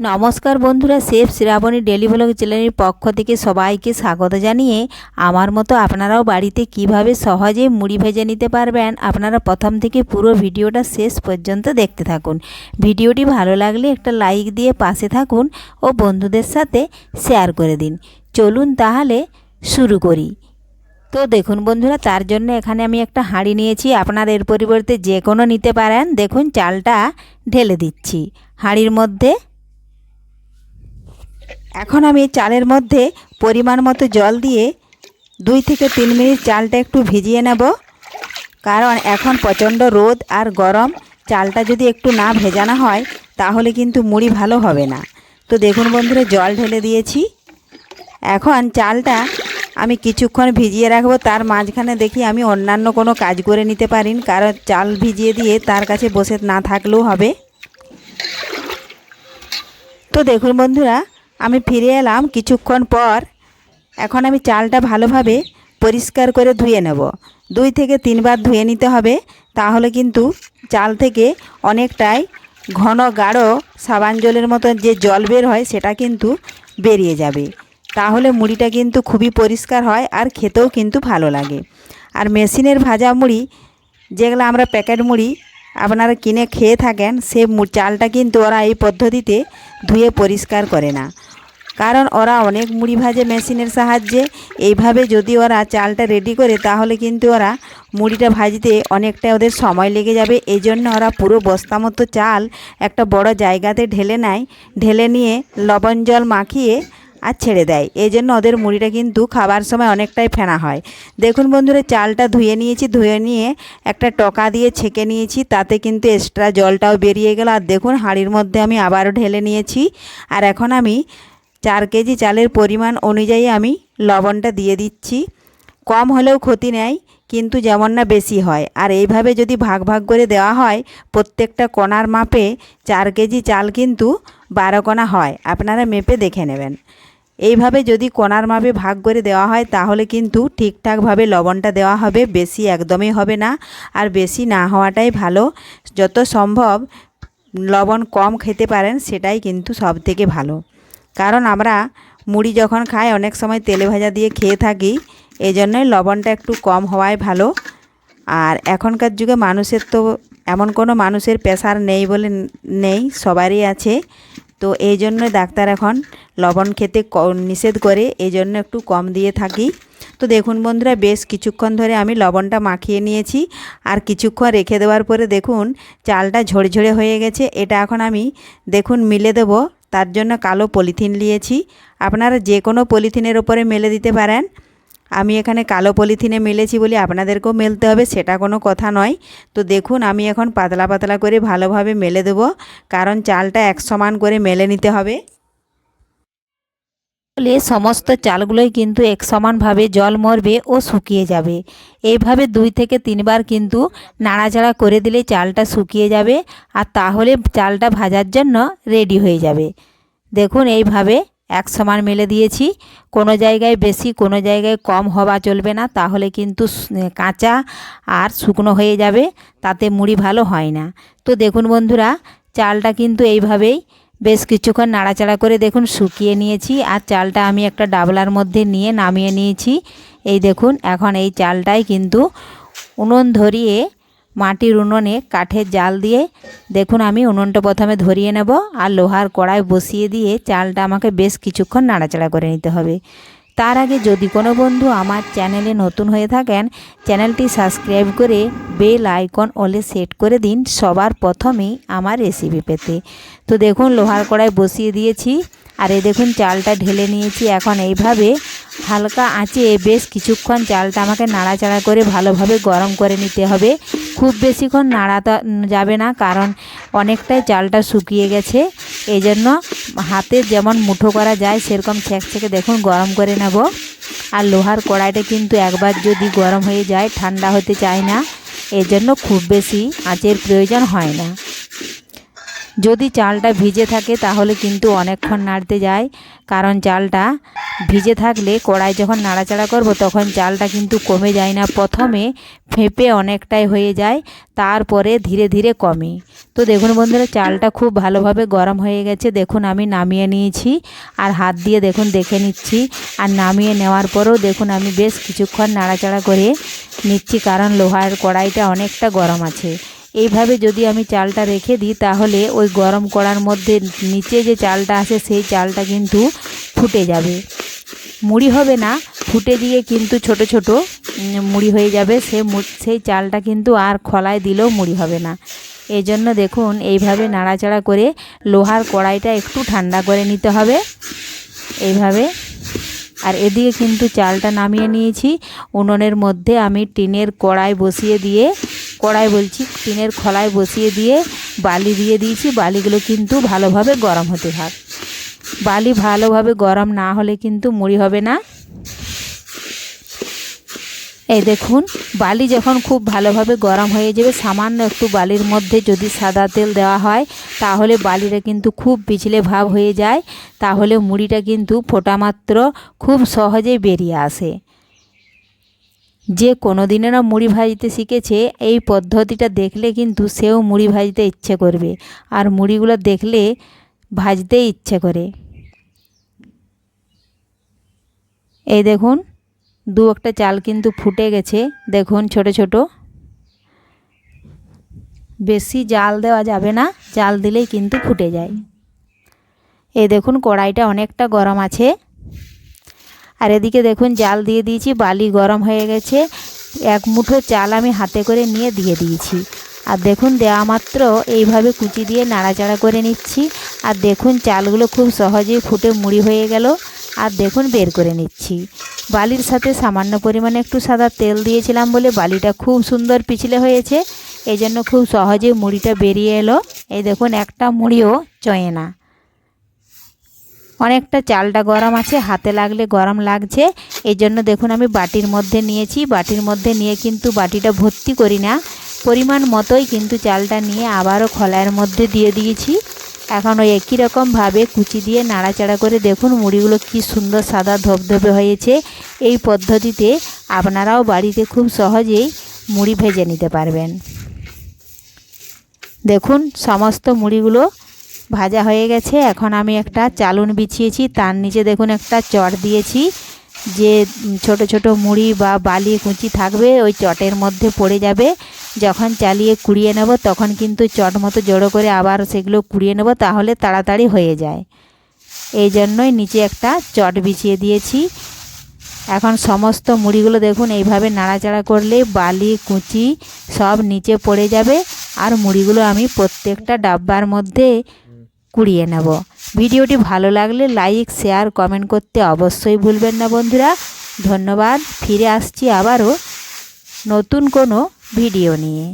নমস্কার বন্ধুরা chef Shrabani daily blog চ্যানেলের পক্ষ থেকে সবাইকে স্বাগত জানিয়ে আমার মতো আপনারাও বাড়িতে কীভাবে সহজে মুড়ি ভেজে নিতে পারবেন, আপনারা প্রথম থেকে পুরো ভিডিওটা শেষ পর্যন্ত দেখতে থাকুন। ভিডিওটি ভালো লাগলে একটা লাইক দিয়ে পাশে থাকুন ও বন্ধুদের সাথে শেয়ার করে দিন। চলুন তাহলে শুরু করি। তো দেখুন বন্ধুরা, তার জন্য এখানে আমি একটা হাঁড়ি নিয়েছি, আপনারা এর পরিবর্তে যে কোনো নিতে পারেন। দেখুন, চালটা ঢেলে দিচ্ছি। হাঁড়ির মধ্যে এখন আমি চালের মধ্যে পরিমাণ মতো জল দিয়ে দুই থেকে তিন মিনিট চালটা একটু ভিজিয়ে নেব। কারণ এখন প্রচণ্ড রোদ আর গরম, চালটা যদি একটু না ভেজানো হয়, তাহলে কিন্তু মুড়ি ভালো হবে না। তো দেখুন বন্ধুরা, জল ঢেলে দিয়েছি। এখন চালটা আমি কিছুক্ষণ ভিজিয়ে রাখব, তার মাঝখানে দেখি আমি অন্যান্য কোনো কাজ করে নিতে পারি কারণ চাল ভিজিয়ে দিয়ে তার কাছে বসে না থাকলেও হবে। তো দেখুন বন্ধুরা আমি ফিরে এলাম কিছুক্ষণ পর। এখন আমি চালটা ভালোভাবে পরিষ্কার করে ধুয়ে নেব। দুই থেকে তিনবার ধুয়ে নিতে হবে, তাহলে কিন্তু চাল থেকে অনেকটাই ঘন গাঢ় সাবান জলের মতো যে জল বের হয় সেটা কিন্তু বেরিয়ে যাবে। তাহলে মুড়িটা কিন্তু খুবই পরিষ্কার হয় আর খেতেও কিন্তু ভালো লাগে। আর মেশিনের ভাজা মুড়ি, যেগুলো আমরা প্যাকেট মুড়ি আপনারা কিনে খেয়ে থাকেন সে চালটা কিন্তু ওরা এই পদ্ধতিতে ধুয়ে পরিষ্কার করে না। কারণ ওরা অনেক মুড়ি ভাজে মেশিনের সাহায্যে। এইভাবে যদি ওরা চালটা রেডি করে, তাহলে কিন্তু ওরা মুড়িটা ভাজতে অনেকটা ওদের সময় লেগে যাবে। এই জন্য ওরা পুরো বস্তা মতো চাল একটা বড় জায়গাতে ঢেলে নেয়। ঢেলে নিয়ে লবণ জল মাখিয়ে আর ছেড়ে দেয়। এই জন্য ওদের মুড়িটা কিন্তু খাবার সময় অনেকটাই ফেনা হয়। দেখুন বন্ধুরা, চালটা ধুয়ে নিয়েছি, ধুয়ে নিয়ে একটা টকা দিয়ে ছেঁকে নিয়েছি, তাতে কিন্তু এক্সট্রা জলটাও বেরিয়ে গেল। আর দেখুন, হাঁড়ির মধ্যে আমি আবারও ঢেলে নিয়েছি। আর এখন আমি চার কেজি চালের পরিমাণ অনুযায়ী আমি লবণটা দিয়ে দিচ্ছি। কম হলেও ক্ষতি নেই, কিন্তু যেমন না বেশি হয়। আর এইভাবে যদি ভাগ ভাগ করে দেওয়া হয়, প্রত্যেকটা কোনার মাপে চার কেজি চাল কিন্তু বারো কণা হয়। আপনারা মেপে দেখে নেবেন। এইভাবে যদি কোনার মাপে ভাগ করে দেওয়া হয়, তাহলে কিন্তু ঠিকঠাকভাবে লবণটা দেওয়া হবে, বেশি একদমই হবে না। আর বেশি না হওয়াটাই ভালো। যত সম্ভব লবণ কম খেতে পারেন, সেটাই কিন্তু সব থেকে ভালো। কারণ আমরা মুড়ি যখন খাই, অনেক সময় তেলে ভাজা দিয়ে খেয়ে থাকি এই জন্যই লবণটা একটু কম হওয়াই ভালো। আর এখনকার যুগে মানুষের তো এমন কোনো মানুষের প্রেশার নেই বলে, নেই, সবারই আছে। তো এই জন্য ডাক্তার এখন লবণ খেতে নিষেধ করে এই জন্য একটু কম দিয়ে থাকি। তো দেখুন বন্ধুরা, বেশ কিছুক্ষণ ধরে আমি লবণটা মাখিয়ে নিয়েছি। আর কিছুক্ষণ রেখে দেওয়ার পরে দেখুন, চালটা ঝরঝরে হয়ে গেছে। এটা এখন আমি দেখুন মিলে দেবো। তার জন্য কালো পলিথিন নিয়েছি। আপনারা যে কোনো পলিথিনের ওপরে মেলে দিতে পারেন। আমি এখানে কালো পলিথিনে মেলেছি বলে আপনাদেরকেও মেলতে হবে, সেটা কোনো কথা নয়। তো দেখুন, আমি এখন পাতলা পাতলা করে ভালোভাবে মেলে দেবো, কারণ চালটা এক সমান করে মেলে নিতে হবে। ফলে সমস্ত চালগুলোই কিন্তু এক সমানভাবে জল মরবে ও শুকিয়ে যাবে। এইভাবে দুই থেকে তিনবার কিন্তু নাড়াচাড়া করে দিলে চালটা শুকিয়ে যাবে, আর তাহলে চালটা ভাজার জন্য রেডি হয়ে যাবে। দেখুন, এইভাবে এক সমান মেলে দিয়েছি। কোনো জায়গায় বেশি, কোনো জায়গায় কম হওয়া চলবে না। তাহলে কিন্তু কাঁচা আর শুকনো হয়ে যাবে। তাতে মুড়ি ভালো হয় না। তো দেখুন বন্ধুরা, চালটা কিন্তু এইভাবেই বেশ কিছুক্ষণ নাড়াচাড়া করে দেখুন শুকিয়ে নিয়েছি। আর চালটা আমি একটা ডাবলার মধ্যে নিয়ে নামিয়ে নিয়েছি। এই দেখুন, এখন এই চালটাই কিন্তু উনুন ধরিয়ে মাটির উনুনে কাঠের জাল দিয়ে, দেখুন, আমি উনুনটা প্রথমে ধরিয়ে নেব আর লোহার কড়াই বসিয়ে দিয়ে চালটা আমাকে বেশ কিছুক্ষণ নাড়াচাড়া করে নিতে হবে। তার আগে যদি কোনো বন্ধু আমার চ্যানেলে নতুন হয়ে থাকেন, চ্যানেলটি সাবস্ক্রাইব করে বেল আইকন ওলে সেট করে দিন সবার প্রথমেই আমার রেসিপি পেতে। তো দেখুন, লোহার কড়াই বসিয়ে দিয়েছি। আর এই দেখুন চালটা ঢেলে নিয়েছি। এখন এইভাবে হালকা আঁচে বেশ কিছুক্ষণ চালটা আমাকে নাড়াচাড়া করে ভালোভাবে গরম করে নিতে হবে। খুব বেশিক্ষণ নাড়াতে যাবে না কারণ অনেকটাই চালটা শুকিয়ে গেছে। এই জন্য হাতে যেমন মুঠো করা যায় সেরকম ছেঁক ছেঁকে দেখুন গরম করে নেব। আর লোহার কড়াইটা কিন্তু একবার যদি গরম হয়ে যায় ঠান্ডা হতে চায় না। এই জন্য খুব বেশি আঁচের প্রয়োজন হয় না। যদি চালটা ভিজে থাকে তাহলে কিন্তু অনেকক্ষণ নাড়তে যায়। কারণ চালটা ভিজে থাকলে কড়াই যখন নাড়াচাড়া করব তখন চালটা কিন্তু কমে যায় না। প্রথমে ফেঁপে অনেকটাই হয়ে যায়, তারপরে ধীরে ধীরে কমে। তো দেখুন বন্ধুরা, চালটা খুব ভালোভাবে গরম হয়ে গেছে। দেখুন আমি নামিয়ে নিয়েছি আর হাত দিয়ে দেখুন দেখে নিচ্ছি। আর নামিয়ে নেওয়ার পরেও দেখুন আমি বেশ কিছুক্ষণ নাড়াচাড়া করে নিচ্ছি কারণ লোহার কড়াইটা অনেকটা গরম আছে। এইভাবে যদি আমি চালটা রেখে দিই, তাহলে ওই গরম কড়ার মধ্যে নিচে যে চালটা আছে, সেই চালটা কিন্তু ফুটে যাবে। মুড়ি হবে না, ফুটে দিয়ে কিন্তু ছোট ছোট মুড়ি হয়ে যাবে। সে সেই চালটা কিন্তু আর খলায় দিলেও মুড়ি হবে না। এই জন্য দেখুন, এইভাবে নাড়াচাড়া করে লোহার কড়াইটা একটু ঠান্ডা করে নিতে হবে। এইভাবে। আর এদিকে কিন্তু চালটা নামিয়ে নিয়েছি। উনুনের মধ্যে আমি টিনের কড়াই বসিয়ে দিয়ে কড়াই বলছি, টিনের খলায় বসিয়ে দিয়ে বালি দিয়ে দিয়েছি, বালিগুলো কিন্তু ভালোভাবে গরম হতে থাক। বালি ভালোভাবে গরম না হলে কিন্তু মুড়ি হবে না। এই দেখুন, বালি যখন খুব ভালোভাবে গরম হয়ে যাবে, সামান্য একটু বালির মধ্যে যদি সাদা তেল দেওয়া হয়, তাহলে বালিটা কিন্তু খুব পিছলে ভাব হয়ে যায়, তাহলে মুড়িটা কিন্তু ফোটা মাত্র খুব সহজেই বেরিয়ে আসে। যে কোনো দিনেরও মুড়ি ভাজতে শিখেছে, এই পদ্ধতিটা দেখলে কিন্তু সেও মুড়ি ভাজতে ইচ্ছে করবে আর মুড়িগুলো দেখলে ভাজতেই ইচ্ছে করে। এই দেখুন, দু একটা চাল কিন্তু ফুটে গেছে। দেখুন ছোট ছোট। বেশি জাল দেওয়া যাবে না, জাল দিলেই কিন্তু ফুটে যায়। এই দেখুন কড়াইটা অনেকটা গরম আছে। আর এদিকে দেখুন, জাল দিয়ে দিয়েছি, বালি গরম হয়ে গেছে। এক মুঠো চাল আমি হাতে করে নিয়ে দিয়ে দিয়েছি। আর দেখুন, দেওয়া মাত্র এইভাবে কুচি দিয়ে নাড়াচাড়া করে নিচ্ছি। আর দেখুন, চালগুলো খুব সহজেই ফুটে মুড়ি হয়ে গেল। আর দেখুন, বের করে নিচ্ছি। বালির সাথে সামান্য পরিমাণে একটু সাদা তেল দিয়েছিলাম বলে বালিটা খুব সুন্দর পিছলে হয়েছে। এই জন্য খুব সহজে মুড়িটা বেরিয়ে এলো। এই দেখুন, একটা মুড়িও চয়ে না। অনেকটা চালটা গরম আছে, হাতে লাগলে গরম লাগছে। এই জন্য দেখুন আমি বাটির মধ্যে নিয়েছি। বাটির মধ্যে নিয়ে কিন্তু বাটিটা ভর্তি করি না। পরিমাণ মতোই কিন্তু চালটা নিয়ে আবারও খলাইয়ের মধ্যে দিয়ে দিয়েছি। এখন ওই একই রকমভাবে কুচি দিয়ে নাড়াচাড়া করে দেখুন মুড়িগুলো কি সুন্দর সাদা ধবধবে হয়েছে। এই পদ্ধতিতে আপনারাও বাড়িতে খুব সহজেই মুড়ি ভেজে নিতে পারবেন। দেখুন সমস্ত মুড়িগুলো ভাজা হয়ে গেছে। এখন আমি একটা চালুন বিছিয়েছি। তার নিচে দেখুন একটা চট দিয়েছি। যে ছোট ছোট মুড়ি বা বালি, কুচি থাকবে, ওই চটের মধ্যে পড়ে যাবে। যখন চালিয়ে কুড়িয়ে নেব, তখন কিন্তু চট মতো জড়ো করে আবার সেগুলো কুড়িয়ে নেব, তাহলে তাড়াতাড়ি হয়ে যায়। এই জন্যই নিচে একটা চট বিছিয়ে দিয়েছি। এখন সমস্ত মুড়িগুলো দেখুন, এইভাবে নাড়াচাড়া করলে বালি, কুচি সব নিচে পড়ে যাবে। আর মুড়িগুলো আমি প্রত্যেকটা ডাব্বার মধ্যে কুড়িয়ে নেব। ভিডিওটি ভালো লাগলে লাইক শেয়ার কমেন্ট করতে অবশ্যই ভুলবেন না বন্ধুরা। ধন্যবাদ, ফিরে আসছি আবারও নতুন কোনো ভিডিও নিয়ে।